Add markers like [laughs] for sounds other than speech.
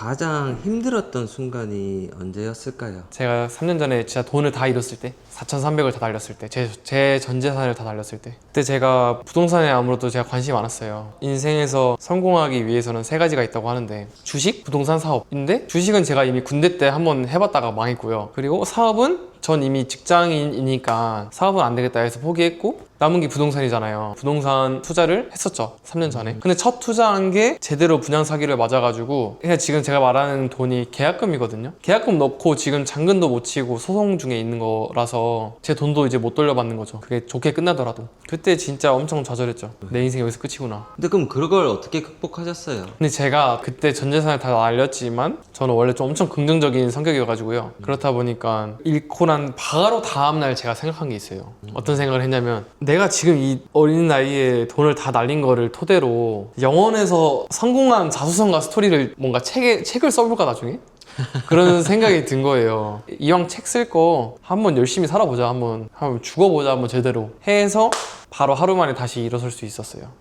가장 힘들었던 순간이 언제였을까요? 제가 3년 전에 진짜 돈을 다 잃었을 때 4,300을 다 날렸을 때제제전 재산을 다 날렸을 때 그때 제가 부동산에 아무래도 제가 관심이 많았어요. 인생에서 성공하기 위해서는 세 가지가 있다고 하는데 주식, 부동산, 사업인데 주식은 제가 이미 군대 때 한번 해봤다가 망했고요. 그리고 사업은 전 이미 직장인이니까 사업은 안 되겠다 해서 포기했고 남은 게 부동산이잖아요. 부동산 투자를 했었죠. 3년 전에. 근데 첫 투자한 게 제대로 분양 사기를 맞아가지고 그냥 지금 제가 말하는 돈이 계약금이거든요. 계약금 넣고 지금 잔금도 못 치고 소송 중에 있는 거라서 제 돈도 이제 못 돌려받는 거죠. 그게 좋게 끝나더라도. 그때 진짜 엄청 좌절했죠. 내 인생 여기서 끝이구나. 근데 그럼 그걸 어떻게 극복하셨어요? 근데 제가 그때 전 재산을 다 날렸지만 저는 원래 좀 엄청 긍정적인 성격이어가지고요. 그렇다 보니까 잃고 난 바로 다음날 제가 생각한 게 있어요. 어떤 생각을 했냐면 내가 지금 이 어린 나이에 돈을 다 날린 거를 토대로 영원에서 성공한 자수성가 스토리를 뭔가 책에 책을 써볼까 나중에? 그런 [laughs] 생각이 든 거예요. 이왕 책 쓸 거 한번 열심히 살아보자 한번 한번 죽어보자 한번 제대로 해서 바로 하루 만에 다시 일어설 수 있었어요.